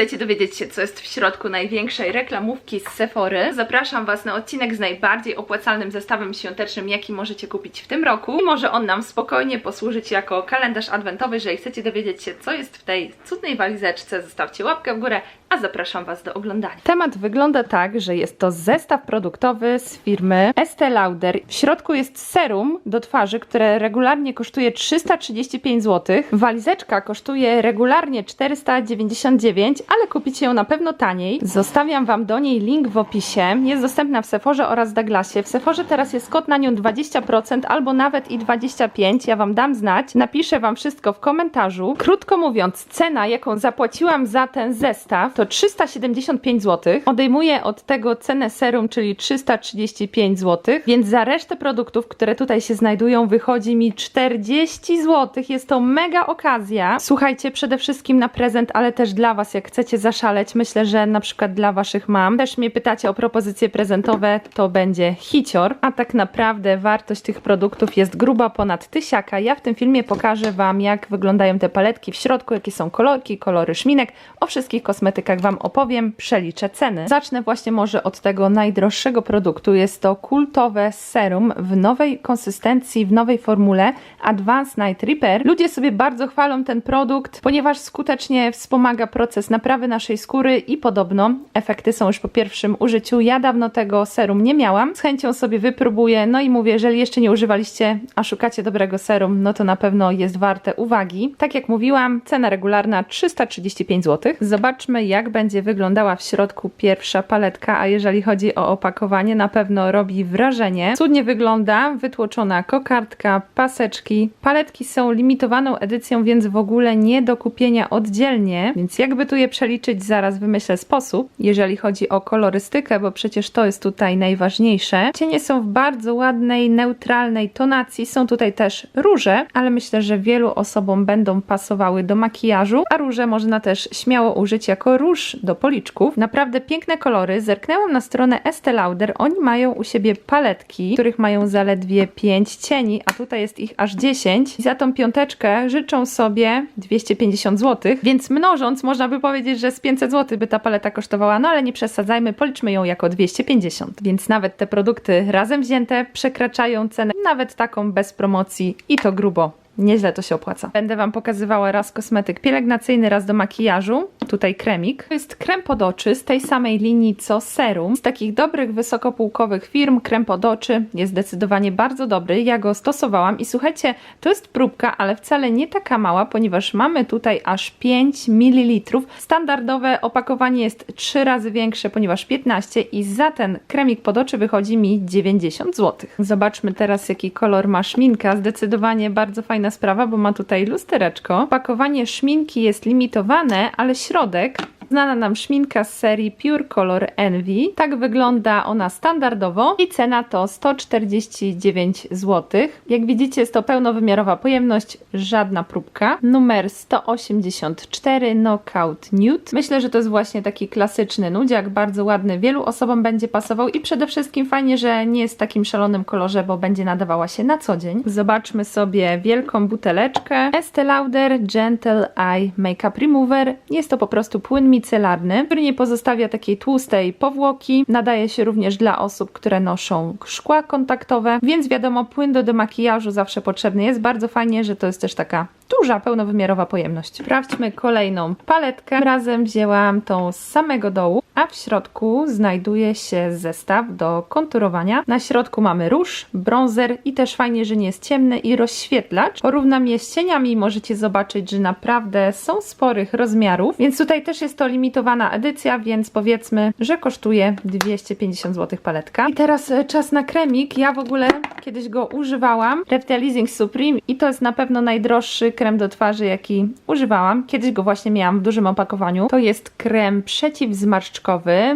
Chcecie dowiedzieć się, co jest w środku największej reklamówki z Sephory? Zapraszam Was na odcinek z najbardziej opłacalnym zestawem świątecznym, jaki możecie kupić w tym roku. I może on nam spokojnie posłużyć jako kalendarz adwentowy. Jeżeli chcecie dowiedzieć się, co jest w tej cudnej walizeczce, zostawcie łapkę w górę, a zapraszam Was do oglądania. Temat wygląda tak, że jest to zestaw produktowy z firmy Estee Lauder. W środku jest serum do twarzy, które regularnie kosztuje 335 zł. Walizeczka kosztuje regularnie 499, ale kupicie ją na pewno taniej. Zostawiam Wam do niej link w opisie. Jest dostępna w Sephorze oraz Douglasie. W Sephorze teraz jest kod na nią 20% albo nawet i 25. Ja Wam dam znać. Napiszę Wam wszystko w komentarzu. Krótko mówiąc, cena, jaką zapłaciłam za ten zestaw, to 375 zł. Odejmuję od tego cenę serum, czyli 335 zł, więc za resztę produktów, które tutaj się znajdują, wychodzi mi 40 zł. Jest to mega okazja. Słuchajcie, przede wszystkim na prezent, ale też dla Was, jak chcecie zaszaleć. Myślę, że na przykład dla Waszych mam. Też mnie pytacie o propozycje prezentowe, to będzie hicior, a tak naprawdę wartość tych produktów jest gruba ponad tysiaka. Ja w tym filmie pokażę Wam, jak wyglądają te paletki w środku, jakie są kolorki, kolory szminek. O wszystkich kosmetykach Wam opowiem, przeliczę ceny. Zacznę właśnie może od tego najdroższego produktu. Jest to kultowe serum w nowej konsystencji, w nowej formule Advanced Night Repair. Ludzie sobie bardzo chwalą ten produkt, ponieważ skutecznie wspomaga proces naprawy naszej skóry i podobno efekty są już po pierwszym użyciu. Ja dawno tego serum nie miałam. Z chęcią sobie wypróbuję. No i mówię, jeżeli jeszcze nie używaliście, a szukacie dobrego serum, no to na pewno jest warte uwagi. Tak jak mówiłam, cena regularna 335 zł. Zobaczmy, jak będzie wyglądała w środku pierwsza paletka, a jeżeli chodzi o opakowanie, na pewno robi wrażenie. Cudnie wygląda, wytłoczona kokardka, paseczki. Paletki są limitowaną edycją, więc w ogóle nie do kupienia oddzielnie, więc jakby tu je przeliczyć, zaraz wymyślę sposób. Jeżeli chodzi o kolorystykę, bo przecież to jest tutaj najważniejsze. Cienie są w bardzo ładnej, neutralnej tonacji. Są tutaj też róże, ale myślę, że wielu osobom będą pasowały do makijażu, a róże można też śmiało użyć jako róż do policzków. Naprawdę piękne kolory. Zerknęłam na stronę Estee Lauder. Oni mają u siebie paletki, których mają zaledwie 5 cieni, a tutaj jest ich aż 10. I za tą piąteczkę życzą sobie 250 zł, więc mnożąc można by powiedzieć, że z 500 zł by ta paleta kosztowała, no ale nie przesadzajmy, policzmy ją jako 250. Więc nawet te produkty razem wzięte przekraczają cenę, nawet taką bez promocji i to grubo. Nieźle to się opłaca. Będę Wam pokazywała raz kosmetyk pielęgnacyjny, raz do makijażu. Tutaj kremik. To jest krem pod oczy z tej samej linii co serum. Z takich dobrych, wysokopółkowych firm krem pod oczy jest zdecydowanie bardzo dobry. Ja go stosowałam i słuchajcie, to jest próbka, ale wcale nie taka mała, ponieważ mamy tutaj aż 5 ml. Standardowe opakowanie jest 3 razy większe, ponieważ 15 i za ten kremik pod oczy wychodzi mi 90 zł. Zobaczmy teraz jaki kolor ma szminka. Zdecydowanie bardzo fajna sprawa, bo ma tutaj lustereczko. Opakowanie szminki jest limitowane, ale środek środek znana nam szminka z serii Pure Color Envy. Tak wygląda ona standardowo i cena to 149 zł. Jak widzicie jest to pełnowymiarowa pojemność, żadna próbka. Numer 184 Knockout Nude. Myślę, że to jest właśnie taki klasyczny nudziak, bardzo ładny, wielu osobom będzie pasował i przede wszystkim fajnie, że nie jest w takim szalonym kolorze, bo będzie nadawała się na co dzień. Zobaczmy sobie wielką buteleczkę. Estee Lauder Gentle Eye Makeup Remover. Jest to po prostu płyn micelarny, który nie pozostawia takiej tłustej powłoki. Nadaje się również dla osób, które noszą szkła kontaktowe, więc wiadomo, płyn do demakijażu zawsze potrzebny jest. Bardzo fajnie, że to jest też taka duża, pełnowymiarowa pojemność. Sprawdźmy kolejną paletkę. Razem wzięłam tą z samego dołu, a w środku znajduje się zestaw do konturowania. Na środku mamy róż, bronzer i też fajnie, że nie jest ciemny i rozświetlacz. Porównam je z cieniami i możecie zobaczyć, że naprawdę są sporych rozmiarów, więc tutaj też jest to limitowana edycja, więc powiedzmy, że kosztuje 250 zł paletka. I teraz e, czas na kremik. Ja w ogóle kiedyś go używałam. Revitalizing Supreme i to jest na pewno najdroższy krem do twarzy, jaki używałam. Kiedyś go właśnie miałam w dużym opakowaniu. To jest krem przeciwzmarszczkowy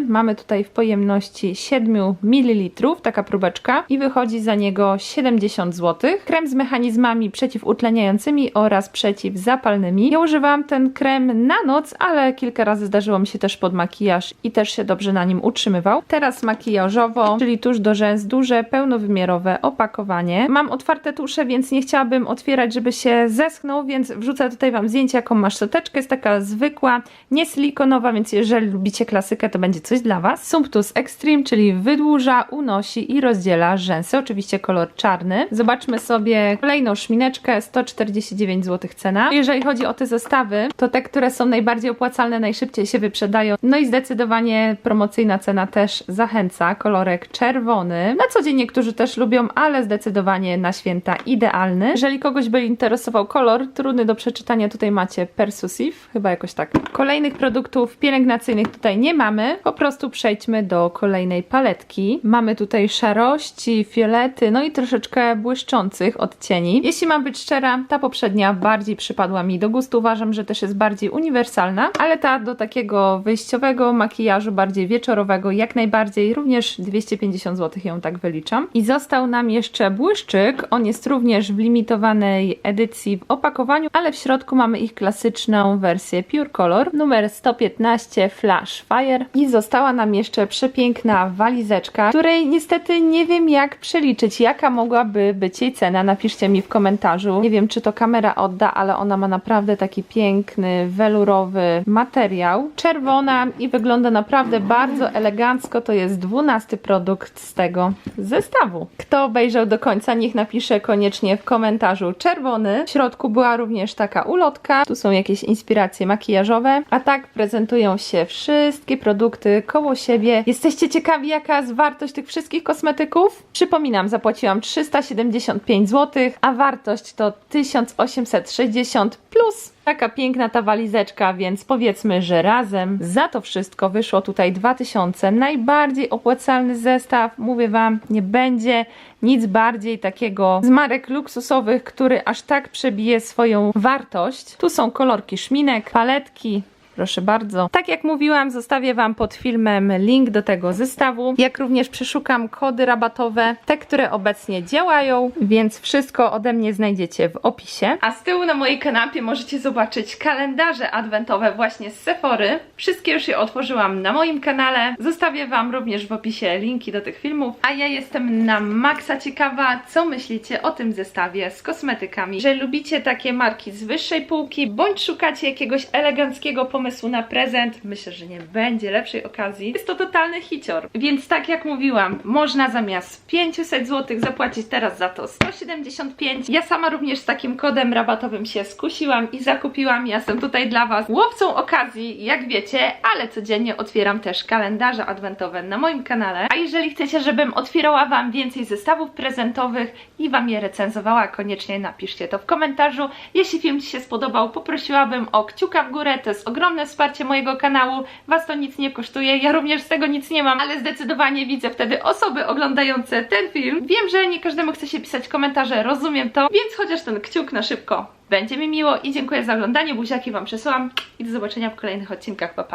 Mamy tutaj w pojemności 7 ml, taka próbeczka i wychodzi za niego 70 zł. Krem z mechanizmami przeciwutleniającymi oraz przeciwzapalnymi. Ja używałam ten krem na noc, ale kilka razy zdarzyło mi się też pod makijaż i też się dobrze na nim utrzymywał. Teraz makijażowo, czyli tuż do rzęs, duże, pełnowymiarowe opakowanie. Mam otwarte tusze, więc nie chciałabym otwierać, żeby się zeschnął, więc wrzucę tutaj Wam zdjęcie, jaką masz szczoteczkę. Jest taka zwykła, nie silikonowa, więc jeżeli lubicie klasykę, to będzie coś dla Was. Sumptus Extreme, czyli wydłuża, unosi i rozdziela rzęsy. Oczywiście kolor czarny. Zobaczmy sobie kolejną szmineczkę, 149 zł cena. Jeżeli chodzi o te zestawy, to te, które są najbardziej opłacalne, najszybciej się wyprzedają. No i zdecydowanie promocyjna cena też zachęca. Kolorek czerwony. Na co dzień niektórzy też lubią, ale zdecydowanie na święta idealny. Jeżeli kogoś by interesował kolor, trudny do przeczytania, tutaj macie Persuasive, chyba jakoś tak. Kolejnych produktów pielęgnacyjnych tutaj nie mamy. Po prostu przejdźmy do kolejnej paletki. Mamy tutaj szarości, fiolety, no i troszeczkę błyszczących odcieni. Jeśli mam być szczera, ta poprzednia bardziej przypadła mi do gustu. Uważam, że też jest bardziej uniwersalna, ale ta do takiego wyjściowego makijażu, bardziej wieczorowego, jak najbardziej. Również 250 zł ją tak wyliczam. I został nam jeszcze błyszczyk. On jest również w limitowanej edycji w opakowaniu, ale w środku mamy ich klasyczną wersję Pure Color, numer 115 Flash Fire. I została nam jeszcze przepiękna walizeczka, której niestety nie wiem jak przeliczyć, jaka mogłaby być jej cena. Napiszcie mi w komentarzu. Nie wiem, czy to kamera odda, ale ona ma naprawdę taki piękny, welurowy materiał. Czerwona i wygląda naprawdę bardzo elegancko. To jest dwunasty produkt z tego zestawu. Kto obejrzał do końca, niech napisze koniecznie w komentarzu czerwony. W środku była również taka ulotka. Tu są jakieś inspiracje makijażowe. A tak prezentują się wszystkie produkty koło siebie. Jesteście ciekawi, jaka jest wartość tych wszystkich kosmetyków? Przypominam, zapłaciłam 375 zł, a wartość to 1860 plus. Taka piękna ta walizeczka, więc powiedzmy, że razem za to wszystko wyszło tutaj 2000. Najbardziej opłacalny zestaw, mówię Wam, nie będzie nic bardziej takiego z marek luksusowych, który aż tak przebije swoją wartość. Tu są kolorki szminek, paletki, Proszę bardzo. Tak jak mówiłam, zostawię Wam pod filmem link do tego zestawu, jak również przeszukam kody rabatowe, te, które obecnie działają, więc wszystko ode mnie znajdziecie w opisie. A z tyłu na mojej kanapie możecie zobaczyć kalendarze adwentowe właśnie z Sephory. Wszystkie już je otworzyłam na moim kanale. Zostawię Wam również w opisie linki do tych filmów. A ja jestem na maksa ciekawa, co myślicie o tym zestawie z kosmetykami. Jeżeli lubicie takie marki z wyższej półki, bądź szukacie jakiegoś eleganckiego pomysłu na prezent, myślę, że nie będzie lepszej okazji. Jest to totalny hicior. Więc tak jak mówiłam, można zamiast 500 zł zapłacić teraz za to 175. Ja sama również z takim kodem rabatowym się skusiłam i zakupiłam. Ja jestem tutaj dla Was łowcą okazji, jak wiecie, ale codziennie otwieram też kalendarze adwentowe na moim kanale. A jeżeli chcecie, żebym otwierała Wam więcej zestawów prezentowych i Wam je recenzowała, koniecznie napiszcie to w komentarzu. Jeśli film Ci się spodobał, poprosiłabym o kciuka w górę, to jest ogromne wsparcie mojego kanału. Was to nic nie kosztuje, ja również z tego nic nie mam, ale zdecydowanie widzę wtedy osoby oglądające ten film. Wiem, że nie każdemu chce się pisać komentarze, rozumiem to, więc chociaż ten kciuk na szybko będzie mi miło i dziękuję za oglądanie. Buziaki Wam przesyłam i do zobaczenia w kolejnych odcinkach. Pa, pa.